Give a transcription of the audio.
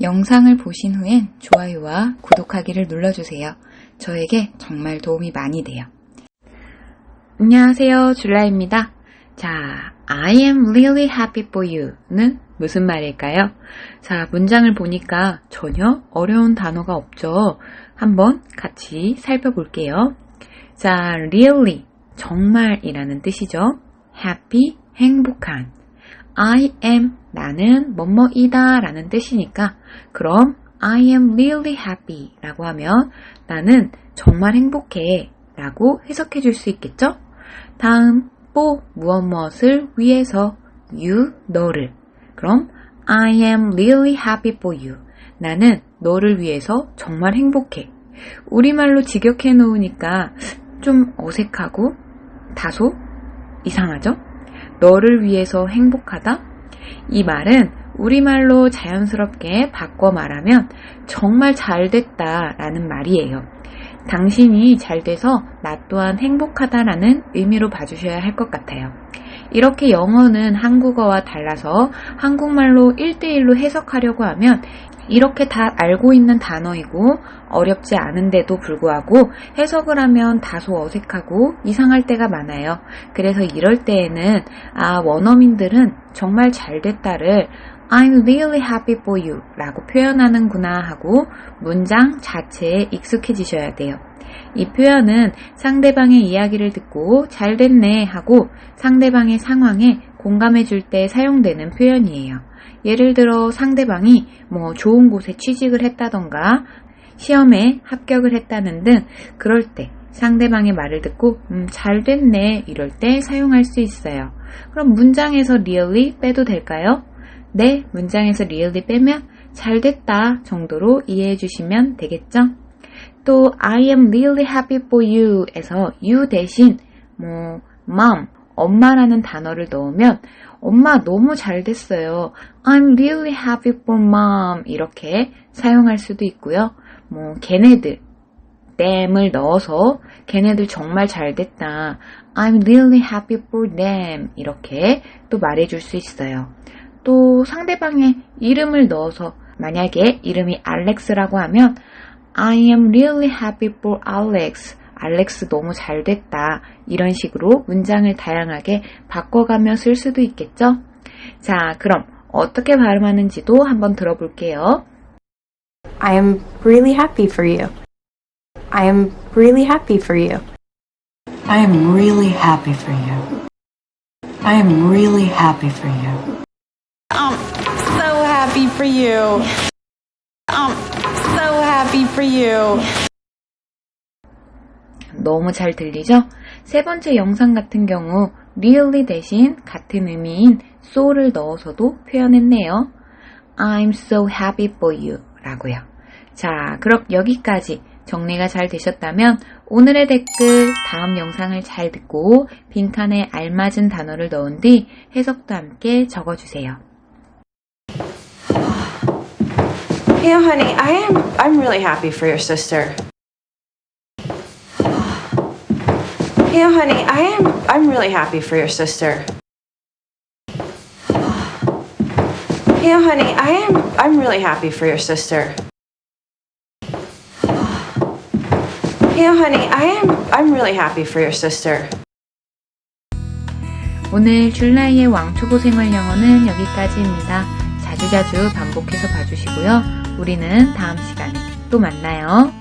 영상을 보신 후엔 좋아요와 구독하기를 눌러주세요. 저에게 정말 도움이 많이 돼요. 안녕하세요. 줄라입니다. 자, I am really happy for you는 무슨 말일까요? 자, 문장을 보니까 전혀 어려운 단어가 없죠. 한번 같이 살펴볼게요. 자, really, 정말이라는 뜻이죠. happy, 행복한. I am, 나는 뭐뭐이다 라는 뜻이니까, 그럼 I am really happy 라고 하면 나는 정말 행복해 라고 해석해 줄 수 있겠죠? 다음, 뽀, 무엇 무엇을 위해서, you, 너를. 그럼 I am really happy for you. 나는 너를 위해서 정말 행복해. 우리말로 직역해 놓으니까 좀 어색하고 다소 이상하죠? 너를 위해서 행복하다? 이 말은 우리말로 자연스럽게 바꿔 말하면 정말 잘 됐다 라는 말이에요. 당신이 잘 돼서 나 또한 행복하다라는 의미로 봐주셔야 할 것 같아요. 이렇게 영어는 한국어와 달라서 한국말로 1대1로 해석하려고 하면 이렇게 다 알고 있는 단어이고 어렵지 않은데도 불구하고 해석을 하면 다소 어색하고 이상할 때가 많아요. 그래서 이럴 때에는 아, 원어민들은 정말 잘 됐다를 I'm really happy for you 라고 표현하는구나 하고 문장 자체에 익숙해지셔야 돼요. 이 표현은 상대방의 이야기를 듣고 잘 됐네 하고 상대방의 상황에 공감해 줄 때 사용되는 표현이에요. 예를 들어 상대방이 뭐 좋은 곳에 취직을 했다던가 시험에 합격을 했다는 등 그럴 때 상대방의 말을 듣고 음, 잘 됐네 이럴 때 사용할 수 있어요. 그럼 문장에서 really 빼도 될까요? 네, 문장에서 really 빼면 잘 됐다 정도로 이해해 주시면 되겠죠? 또 I am really happy for you 에서 you 대신 뭐 mom, 엄마라는 단어를 넣으면 엄마 너무 잘 됐어요. I'm really happy for mom 이렇게 사용할 수도 있고요. 뭐 걔네들 them을 넣어서 걔네들 정말 잘 됐다. I'm really happy for them 이렇게 또 말해 줄 수 있어요. 또 상대방의 이름을 넣어서 만약에 이름이 알렉스라고 하면 I am really happy for Alex. 알렉스 너무 잘 됐다. 이런 식으로 문장을 다양하게 바꿔가며 쓸 수도 있겠죠? 자, 그럼 어떻게 발음하는지도 한번 들어볼게요. I am really happy for you. I am really happy for you. I am really happy for you. I am really happy for you. Happy for you. I'm so happy for you. 너무 잘 들리죠? 세 번째 영상 같은 경우 really 대신 같은 의미인 so를 넣어서도 표현했네요. I'm so happy for you 라고요. 자, 그럼 여기까지 정리가 잘 되셨다면 오늘의 댓글 다음 영상을 잘 듣고 빈칸에 알맞은 단어를 넣은 뒤 해석도 함께 적어주세요. You know, honey, I am I'm really happy for your sister. You know, honey, I am I'm really happy for your sister. You know, honey, I am I'm really happy for your sister. You know, honey, I am I'm really happy for your sister. 오늘 줄라이의 왕초보 생활 영어는 여기까지입니다. 자주자주 반복해서 봐주시고요. 우리는 다음 시간에 또 만나요.